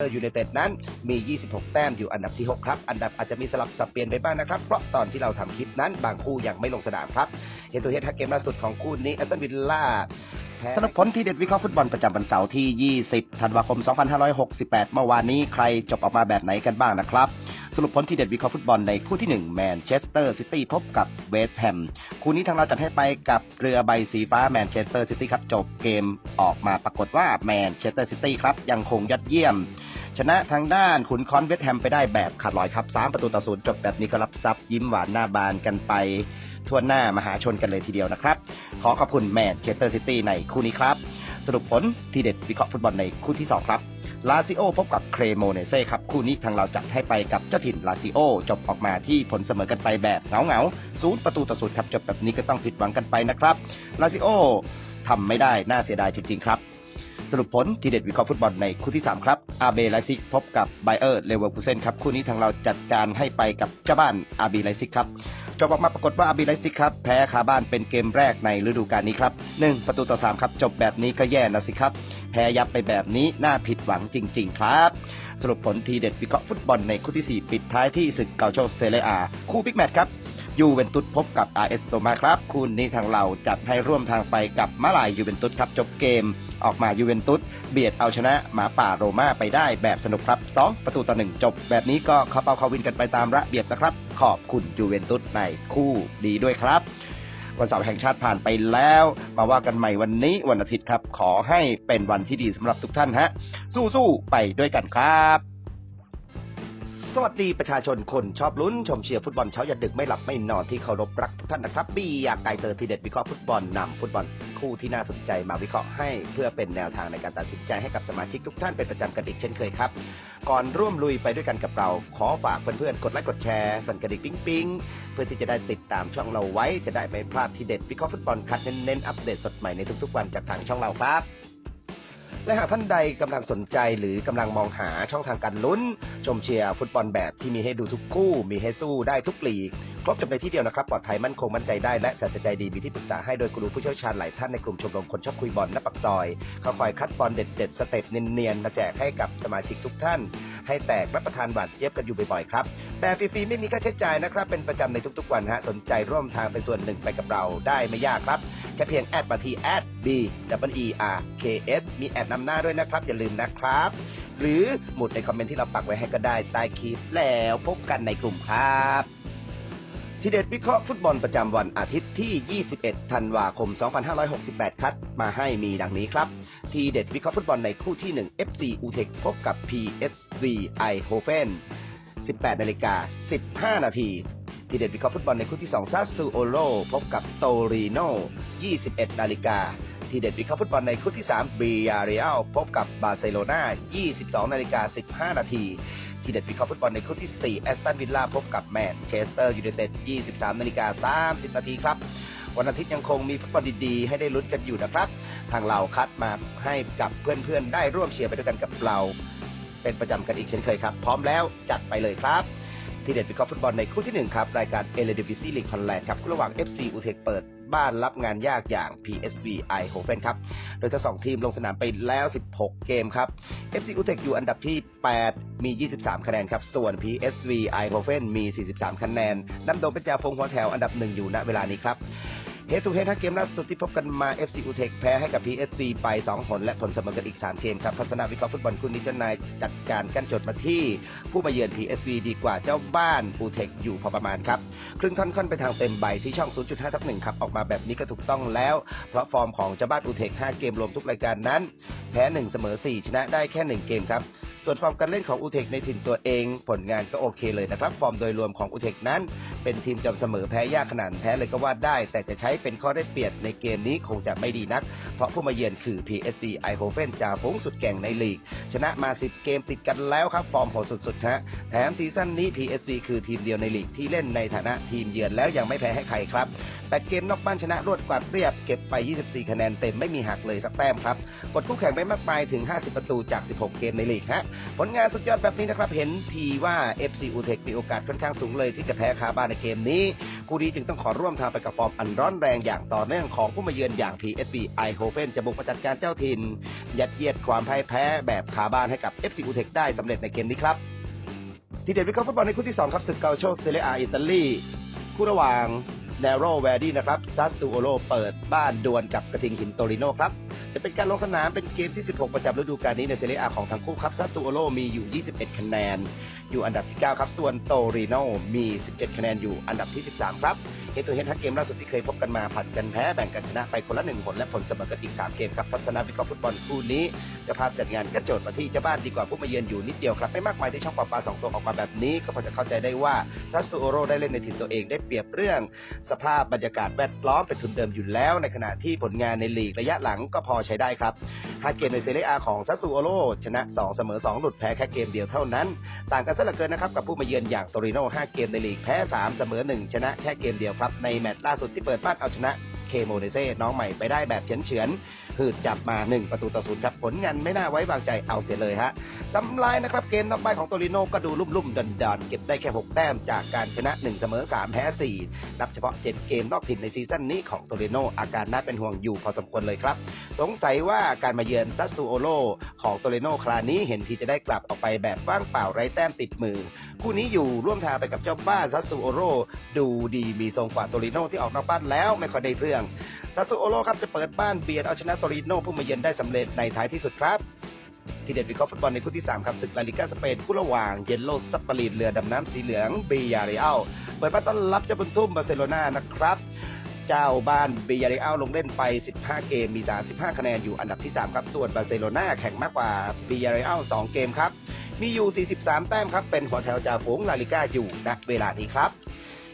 เตอร์ยูไนเต็ดนั้นมี 26 แต้มอยู่อันดับที่ 6 ครับ อันดับอาจจะมีสลับสับเปลี่ยนไปบ้างนะครับ เพราะตอนที่เราทำคลิปนั้นบางคู่ยังไม่ลงสนามครับเฮตัวเฮดทักเกมล่าสุดของคู่นี้แอสตันวิลล่าสรุปผลที่เด็ดวิเคราะห์ฟุตบอลประจำวันเสาร์ที่ 20 ธันวาคม 2568 เมื่อวานนี้ใครจบออกมาแบบไหนกันบ้างนะครับ สรุปผลที่เด็ดวิเคราะห์ฟุตบอลในคู่ที่ 1 แมนเชสเตอร์ซิตี้พบกับเวสต์แฮม คู่นี้ทางเราจัดให้ไปกับเรือใบสีฟ้าแมนเชสเตอร์ซิตี้ครับ จบเกมออกมาปรากฏว่าแมนเชสเตอร์ซิตี้ครับ ยังคงยอดเยี่ยม ชนะทางด้านขุนคอนเวสต์แฮมไปได้แบบขาดลอยครับ 3 ประตูต่อศูนย์จบแบบนี้ก็รับซับยิ้มหวานหน้าบานกันไป ทั่วหน้ามหาชนกันเลยทีเดียวนะครับ ขอขอบคุณแมนเชสเตอร์ซิตี้ในคู่นี้ครับ สรุปผลทีเด็ดวิเคราะห์ฟุตบอลในคู่ที่ 2 ครับ ลาซิโอพบกับเครโมเนเซ่ครับ คู่นี้ทางเราจัดให้ไปกับเจ้าถิ่นลาซิโอ จบออกมาที่ผลเสมอกันไปแบบเงาเงาศูนย์ประตูต่อศูนย์ครับ จบแบบนี้ก็ต้องผิดหวังกันไปนะครับลาซิโอทำไม่ได้น่าเสียดายจริงๆครับสรุปผลทีเด็ดวิเคราะห์ฟุตบอลในคู่ที่ 3 ครับอาเบไลซิกพบกับไบเออร์เลเวอร์คูเซนครับ คู่นี้ทางเราจัดการให้ไปกับเจ้าบ้านอาบีไลซิกครับจบออกมาปรากฏว่าอาบีไลซิกครับ แพ้คาบ้านเป็นเกมแรกในฤดูกาลนี้ครับ 1 ประตูต่อ 3 ครับ จบแบบนี้ก็แย่นะสิครับ พ้ยับไปแบบนี้น่าผิดหวังจริง ๆ ครับ สรุปผลทีเด็ดวิเคราะห์ฟุตบอลในคู่ที่ 4 ปิดท้ายที่ศึกเกาโชเซเรียอา คู่บิ๊กแมตช์ครับยูเวนตุสพบกับ RS โ o มาครับ คู่นี้ทางเราจัดให้ร่วมทางไปกับมาลายยูเวนตุสครับจบเกม ออกมายูเวนตุสเบียดเอาชนะหมาป่าโรม่าไปได้แบบสนุกครับ 2 ประตูต่อ 1 จบ แบบนี้ก็เข้าเป้าเข้าวินกันไปตามระเบียบนะครับ ขอบคุณยูเวนตุสในคู่ดีด้วยครับ วันเสาร์แห่งชาติผ่านไปแล้ว มาว่ากันใหม่วันนี้วันอาทิตย์ครับ ขอให้เป็นวันที่ดีสำหรับทุกท่านฮะ สู้ๆไปด้วยกันครับ สวัสดีประชาชนคนชอบลุ้น ชมเชียร์ฟุตบอลเช้ายันดึกไม่หลับไม่นอนที่เคารพรักทุกท่านนะครับบีอยากไกลเซอร์ทีเด็ดวิเคราะห์ฟุตบอลนำฟุตบอลคู่ที่น่าสนใจมาวิเคราะห์ให้ เพื่อเป็นแนวทางในการตัดสินใจให้กับสมาชิกทุกท่านเป็นประจำกันอีกเช่นเคยครับ ก่อนร่วมลุยไปด้วยกันกับเรา ขอฝากเพื่อนๆกดไลค์กดแชร์สั่นกระดิ่งปิ๊งปิ๊งเพื่อที่จะได้ติดตามช่องเราไว้ จะได้ไม่พลาดทีเด็ดวิเคราะห์ฟุตบอลคัดเน้นๆอัปเดตสดใหม่ในทุกๆวันจากทางช่องเราครับ และหากท่านใดกำลังสนใจหรือกำลังมองหาช่องทางการลุ้น ชมเชียร์ฟุตบอลแบบที่มีให้ดูทุกคู่ มีให้สู้ได้ทุกลีก ครบจบในที่เดียวนะครับ ปลอดภัยมั่นคงมั่นใจได้และสัตใจดีมีที่ปรึกษาให้โดยกูรูผู้เชี่ยวชาญหลายท่านในกลุ่มชมรมคนชอบคุยบอลณปักซอย เขาคอยคัดบอลเด็ดๆสเต็ปเนียนๆมาแจกให้กับสมาชิกทุกท่าน ให้แตกรับประทานหวานเจี๊ยบกันอยู่บ่อยๆครับแบบฟรีๆไม่มีค่าใช้จ่ายนะครับเป็นประจำในทุกๆวันฮะสนใจร่วมทางเป็นส่วนหนึ่งไปกับเราได้ไม่ยากครับ แค่เพียงแอดมาที่แอด b w e r k s มีแอดนำหน้าด้วยนะครับ อย่าลืมนะครับ หรือหมุดในคอมเมนต์ที่เราปักไว้ให้ก็ได้ใต้คลิปแล้วพบกันในกลุ่มครับทีเด็ดวิเคราะห์ฟุตบอลประจำวันอาทิตย์ที่ 21 ธันวาคม 2568 คัดมาให้มีดังนี้ครับ ทีเด็ดวิเคราะห์ฟุตบอลในคู่ที่ 1 FC u t e c พบกับ PSV Eindhoven 18นาฬิกา15 นาที ทีเด็ดวิเคราะห์ฟุตบอลในคู่ที่2ซาซูโอโลพบกับโตริโน21 นาฬิกา ทีเด็ดวิเคราะห์ฟุตบอลในคู่ที่3บียาเรียลพบกับบาร์เซโลนา22 นาฬิกา 15 นาทีทีเด็ดวิเคราะห์ฟุตบอลในคู่ที่ 4 แอสตันวิลล่าพบกับแมนเชสเตอร์ยูไนเต็ด 23 นาฬิกา 30 นาทีครับ วันอาทิตย์ยังคงมีฟุตบอลดีๆ ให้ได้ลุ้นกันอยู่นะครับ ทางเราคัดมาให้กับเพื่อนๆ ได้ร่วมเชียร์ไปด้วยกันกับเรา เป็นประจำกันอีกเช่นเคยครับ พร้อมแล้วจัดไปเลยครับ ที่เด็ดวิเคราะห์ฟุตบอลในคู่ที่ 1 ครับ รายการเอเลดิวิซีลีกฮอลแลนด์ครับระหว่าง FC อุเทคเปิดบ้านรับงานยากอย่าง PSV Eindhoven ครับ โดยทั้งสองทีมลงสนามไปแล้ว 16 เกมครับ FC อูเทคอยู่อันดับที่ 8 มี 23 คะแนนครับ ส่วน PSV Eindhoven มี 43 คะแนนนำโดยเป็นจ่าพงหัวแถวอันดับหนึ่งอยู่ณเวลานี้ครับ เฮดทูเฮดถ้าเกมล่าสุดที่พบกันมา FC อุเทคแพ้ให้กับ PSV ไป2ผลและผลเสมอกันอีก 3 เกมครับทัศนวิเคราะห์ฟุตบอลคู่นี้เจ้านายจัดการกันจดมาที่ ผู้มาเยือน PSV ดีกว่าเจ้าบ้านอูเทคอยู่พอประมาณครับครึ่งท่อนค่อนไปทางเต็มใบที่ช่อง 0.5ทับ1ครับออกมาแบบนี้ก็ถูกต้องแล้ว เพราะฟอร์มของเจ้าบ้านอูเทค5เกมรวมทุกรายการนั้น แพ้ 1 เสมอ 4 ชนะได้แค่ 1 เกมครับ ส่วนฟอร์มการเล่นของอูเทคในถิ่นตัวเอง ผลงานก็โอเคเลยนะครับ ฟอร์มโดยรวมของอูเทคนั้น เป็นทีมจอมเสมอแพ้ยากขนาดแท้เลยก็ว่าได้ แต่จะใช้เป็นข้อได้เปรียบในเกมนี้คงจะไม่ดีนัก เพราะผู้มาเยือนคือ PSV Eindhoven จ่าฝูงสุดแก่งในลีก ชนะมา 10 เกมติดกันแล้วครับ ฟอร์มโหดสุดๆฮะแถมซีซั่นนี้ PSV คือทีมเดียวในลีกที่เล่นในฐานะทีมเยือนแล้วยังไม่แพ้ให้ใครครับแปดเกมนอกบ้านชนะรวดกวาดเรียบเก็บไป 24 คะแนนเต็มไม่มีหักเลยสักแต้มครับกดคู่แข่งไปมากมายถึง 50 ประตูจาก 16 เกมในลีกฮะผลงานสุดยอดแบบนี้นะครับเห็นทีว่า FC u t e c มีโอกาสค่อนข้างสูงเลยที่จะแพ้คาบ้านในเกมนี้ คู่นี้จึงต้องขอร่วมทางไปกับฟอร์มอันร้อนแรงอย่างต่อเนื่องของผู้มาเยือนอย่าง PSV i h o f e n จะบุกมาจัดการเจ้าถิ่นยัดเยียดความพ่ายแพ้แบบคาบ้านให้กับ FC u t e c ได้สำเร็จในเกมนี้ครับทีเด็ดวิเคราะห์ฟุตบอลในคู่ที่2ครับศึกเกาโชเซเรียอิตาลีคู่ระหว่าง n a r o v a d i นะครับซัสซูโอโรเปิดบ้านดวลกับกระทิงหินโตริโนครับ จะเป็นการลงสนามเป็นเกมที่ 16 ประจำฤดูกาลนี้ในเซเรียอาของทั้งคู่ครับซัสซูโอโรมีอยู่ 21 คะแนน อยู่อันดับที่ 9 ครับ ส่วนโตริโนมี 17 คะแนนอยู่อันดับที่ 13 ครับ เฮตัวเฮดทั้งเกมล่าสุดที่เคยพบกันมาผัดกันแพ้แบ่งกันชนะไปคนละ1ผลและผลเสมอกันอีก3เกมครับทัศนวิเคราะห์ฟุตบอลคู่นี้จะภาจัดงานก็โจทย์มาที่เจ้าบ้านดีกว่าผู้มาเยือนอยู่นิดเดียวครับไม่มากมายที่ช่องปลาปลาสองตัวออกมาแบบนี้ ก็พอจะเข้าใจได้ว่าซัสซูโอโรได้เล่นในถิ่นตัวเองได้เปรียบเรื่อง สภาพบรรยากาศแวดล้อมเป็นทุนเดิมอยู่แล้ว ในขณะที่ผลงานในลีกระยะหลังก็พอใช้ได้ครับหาเกมในเซเรียอาของซัสซูโอโรชนะ 2 เสมอ 2 หลุดแพ้แค่เกมเดียวเท่านั้น ต่างกันซะเหลือเกินนะครับกับผู้มาเยือนอย่างโตริโน่5เกมในลีกแพ้ 3 เสมอ 1 ชนะแค่เกมเดียวครับในแมตช์ล่าสุดที่เปิดบ้านเอาชนะ เคโมเดเซ่น้องใหม่ไปได้แบบเฉือนๆหืดจับมา 1 ประตูต่อศูนย์ครับ ผลงานไม่น่าไว้วางใจเอาเสียเลยฮะสำลายนะครับเกมนอกบ้านของโตริโน่ก็ดูลุ่มๆดันๆ เก็บได้แค่ 6 แต้มจากการชนะ 1 เสมอ 3 แพ้ 4 นับเฉพาะ 7 เกมนอกถิ่นในซีซั่นนี้ของโตริโน่อาการน่าเป็นห่วงอยู่พอสมควรเลยครับ สงสัยว่าการมาเยือนซัสซูโอโลของโตริโน่คราวนี้เห็นทีจะได้กลับออกไปแบบว่างเปล่าไร้แต้มติดมือคู่นี้อยู่ร่วมทางไปกับเจ้าบ้านซัสซูโอโรดูดีมีทรงกว่าโตริโน่ที่ออกนอกบ้านแล้วไม่ค่อยได้เรื่องซัสซูโอโรครับจะเปิดบ้านเบียดเอาชนะโตริโน่ผู้มาเยือนได้สำเร็จในท้ายที่สุดครับทีเด็ดวิเคราะห์ฟุตบอลในคู่ที่ 3 ครับศึกลาลิก้าสเปนคู่ระหว่างเยนโลซัปปารีนเรือดำน้ำสีเหลืองบียาเรอัลเปิดบ้านต้อนรับเจ้าบุญทุ่มบาร์เซโลนานะครับเจ้าบ้านบียาเรอัลลงเล่นไป 15 เกม มี 35 คะแนนอยู่อันดับที่ 3 ครับ ส่วนบาร์เซโลนาแข่งมากกว่าบียาเรอัล2เกมครับ มีอยู่ 43 แต้มครับ เป็นหัวแถวจ่าฝูงลาลิก้าอยู่ณเวลานี้ครับ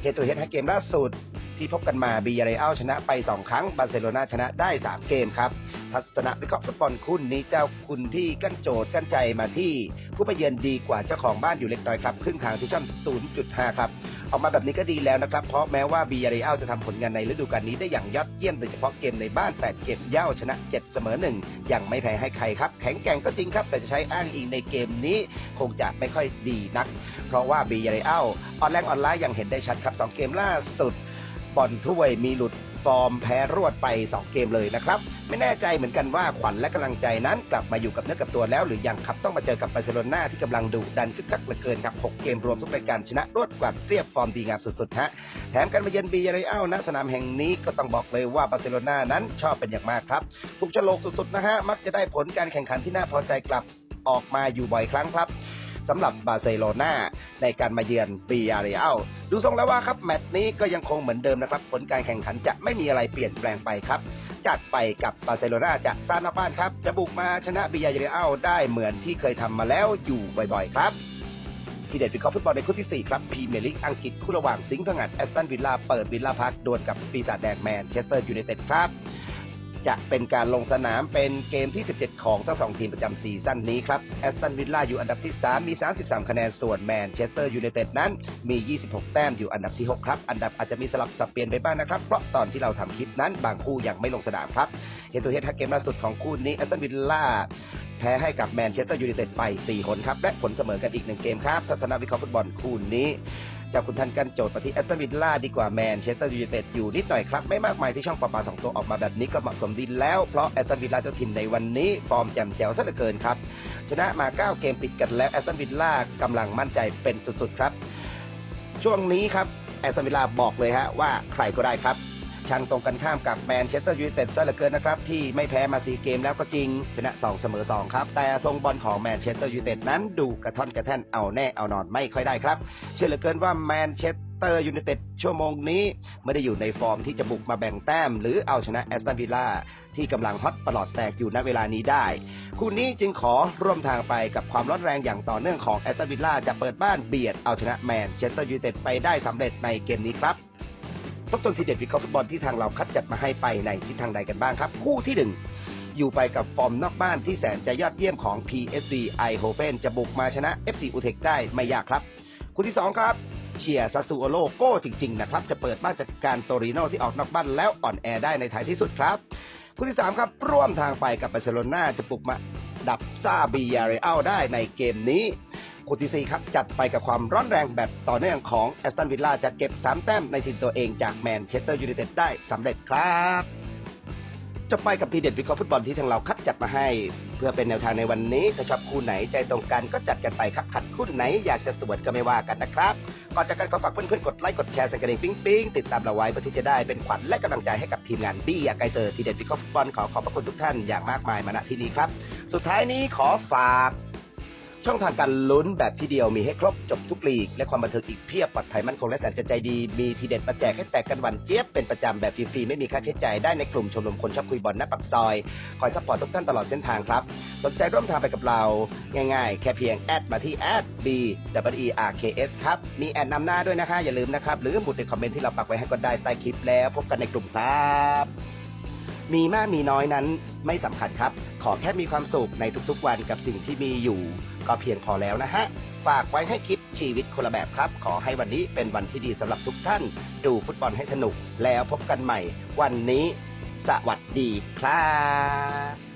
เฮตัวเฮดเกมล่าสุดที่พบกันมาบียาเรอัลชนะไป 2 ครั้งบาร์เซโลนาชนะได้ 3 เกมครับ ทัศนะวิเคราะห์ฟุตบอลคุณนี้เจ้าคุณที่กั้นโจทย์กั้นใจมาที่ผู้ไปเยือนดีกว่าเจ้าของบ้านอยู่เล็กน้อยครับครึ่งทางที่ช่ำ0.5 ครับออกมาแบบนี้ก็ดีแล้วนะครับ เพราะแม้ว่าบียาเรอัลจะทำผลงานในฤดูกาลนี้ได้อย่างยอดเยี่ยมโดยเฉพาะเกมในบ้าน 8 เกมเย่าชนะ 7 เสมอ1ยังไม่แพ้ให้ใครครับ แข็งแกร่งก็จริงครับ แต่จะใช้อ้างอิงในเกมนี้คงจะไม่ค่อยดีนัก เพราะว่าบียาเรอัลออนแรงออนไลน์ยังเห็นได้ชัดครับสองเกมล่าสุด บอลถ้วยมีหลุดฟอร์มแพ้รวดไป 2 เกมเลยนะครับ ไม่แน่ใจเหมือนกันว่าขวัญและกำลังใจนั้น กลับมาอยู่กับเนื้อกับตัวแล้วหรือยังครับต้องมาเจอกับบาร์เซโลนาที่กำลังดุดันคึกคักเหลือเกินครับ 6 เกมรวมทุกรายการชนะรวดกว่าเรียบฟอร์มดีงามสุดๆฮะแถมการมาเยือนบียาเรอัลณสนามแห่งนี้ก็ต้องบอกเลยว่าบาร์เซโลนานั้นชอบเป็นอย่างมากครับถูกโฉลกสุดๆนะฮะมักจะได้ผลการแข่งขันที่น่าพอใจกลับออกมาอยู่บ่อยครั้งครับ สำหรับบาร์เซโลนาในการมาเยือนบียาเรอัลดูทรงแล้วว่าครับแมตช์นี้ก็ยังคงเหมือนเดิมนะครับ ผลการแข่งขันจะไม่มีอะไรเปลี่ยนแปลงไปครับ จัดไปกับบาร์เซโลนาจากซานาบ้านครับ จะบุกมาชนะบียาเรอัลได้เหมือนที่เคยทำมาแล้วอยู่บ่อยๆครับทีเด็ดวิเคราะห์ฟุตบอลในคู่ที่ 4 ครับพรีเมียร์ลีกอังกฤษคู่ระหว่างสิงห์พงัดแอสตันวิลล่าเปิดวิลล่าพาร์คดวลกับปีศาจแดงแมนเชสเตอร์ยูไนเต็ดครับ จะเป็นการลงสนามเป็นเกมที่ 17 ของทั้งสองทีมประจำซีซั่นนี้ครับแอสตันวิลล่าอยู่อันดับที่ 3 มี 33 คะแนนส่วนแมนเชสเตอร์ยูไนเต็ดนั้นมี 26 แต้มอยู่อันดับที่ 6 ครับ อันดับอาจจะมีสลับสับเปลี่ยนไปบ้างนะครับ เพราะตอนที่เราทำคลิปนั้นบางคู่ยังไม่ลงสนามครับเฮตัวเฮดทักเกมล่าสุดของคู่นี้แอสตันวิลล่า แพ้ให้กับแมนเชสเตอร์ยูไนเต็ดไป 4 คนครับ และผลเสมอกันอีก 1 เกมครับ ทัศนวิเคราะห์ฟุตบอลคู่นี้จากคุณท่านกันโจทย์ปที่แอสตันวิลล่าดีกว่าแมนเชสเตอร์ยูไนเต็ดอยู่นิดหน่อยครับ ไม่มากมายที่ช่องปลาปลาสองตัวออกมาแบบนี้ก็เหมาะสมดีแล้ว เพราะแอสตันวิลล่าเจ้าถิ่นในวันนี้ ฟอร์มแจ่มแจ๋วซะเหลือเกินครับ ชนะมา 9 เกมติดกันแล้วแอสตันวิลล่ากำลังมั่นใจเป็นสุดๆครับ ช่วงนี้ครับแอสตันวิลล่าบอกเลยฮะว่าใครก็ได้ครับ ช่างตรงกันข้ามกับแมนเชสเตอร์ยูไนเต็ดซะเหลือเกินนะครับ ที่ไม่แพ้มา4เกมแล้วก็จริง ชนะ 2 เสมอ 2 ครับ แต่ทรงบอลของแมนเชสเตอร์ยูไนเต็ดนั้นดูกระท่อนกระแท่นเอาแน่เอานอนไม่ค่อยได้ครับ เชื่อเหลือเกินว่าแมนเชสเตอร์ยูไนเต็ดชั่วโมงนี้ ไม่ได้อยู่ในฟอร์มที่จะบุกมาแบ่งแต้ม หรือเอาชนะแอสตันวิลล่าที่กำลังฮอตประหลอดแตกอยู่ณเวลานี้ได้ คู่นี้จึงขอร่วมทางไปกับความร้อนแรงอย่างต่อเนื่องของแอสตันวิลล่าจะเปิดบ้านเบียดเอาชนะแมนเชสเตอร์ยูไนเต็ดไปได้สำเร็จในเกมนี้ครับ ทบทวนทีเด็ดวิเคราะห์ฟุตบอลที่ทางเราคัดจัดมาให้ไปในทิศทางใดกันบ้างครับ คู่ที่หนึ่งอยู่ไปกับฟอร์มนอกบ้านที่แสนจะยอดเยี่ยมของ PSV Eindhoven จะบุกมาชนะ FC อุเทคได้ไม่ยากครับ คู่ที่ 2 ครับเชียร์ซาซูโอโลโก้จริง ๆ นะครับ จะเปิดบ้านจัดการโตริโนที่ออกนอกบ้านแล้วอ่อนแอได้ในท้ายที่สุดครับคู่ที่ 3 ครับ ร่วมทางไปกับบาร์เซโลนาจะปลุกมาดับซาบียาเรอัลได้ในเกมนี้ คู่ที่ 4 ครับ จัดไปกับความร้อนแรงแบบต่อเนื่องของแอสตันวิลล่าจะเก็บ 3 แต้มในทีมตัวเองจากแมนเชสเตอร์ยูไนเต็ดได้สำเร็จครับจะไปกับทีเด็ดวิเคราะห์ฟุตบอลที่ทางเราคัดจัดมาให้ เพื่อเป็นแนวทางในวันนี้ถ้าชอบคู่ไหนใจตรงกันก็จัดกันไปครับขัดคู่ไหนอยากจะสวนก็ไม่ว่ากันนะครับก่อนจากกันก็ฝากเพื่อนๆกดไลค์กดแชร์สั่นกระดิ่งปิ๊งปิ๊งติดตามเราไว้เพื่อที่จะได้เป็นขวัญและกำลังใจให้กับทีมงานบี้อยากไกลเจอทีเด็ดวิเคราะห์ฟุตบอลขอขอบพระคุณทุกท่านอย่างมากมายมาณที่นี้ครับ สุดท้ายนี้ขอฝาก ช่องทางการลุ้นแบบที่เดียวมีให้ครบจบทุกลีก และความบันเทิงอีกเพียบปลอดภัยมั่นคงและแสนจะใจดี มีทีเด็ดมาแจกให้แตกกันหวันเจี๊ยบเป็นประจำแบบฟรีๆไม่มีค่าใช้จ่ายได้ในกลุ่มชมรมคนชอบคุยบอลหน้าปักซอย คอยซัพพอร์ตทุกท่านตลอดเส้นทางครับ สนใจร่วมทางไปกับเรา ง่ายๆ แค่เพียงแอดมาที่แอด b w e r k s ครับ มีแอดนำหน้าด้วยนะคะอย่าลืมนะครับ หรือหมุดในคอมเมนต์ที่เราปักไว้ให้ก็ได้ใต้คลิปแล้วพบกันในกลุ่มครับมีมากมีน้อยนั้นไม่สำคัญครับ ขอแค่มีความสุขในทุกๆวันกับสิ่งที่มีอยู่ ก็เพียงพอแล้วนะฮะ ฝากไว้ให้คลิปชีวิตคนละแบบครับ ขอให้วันนี้เป็นวันที่ดีสำหรับทุกท่าน ดูฟุตบอลให้สนุกแล้วพบกันใหม่ วันนี้ สวัสดีครับ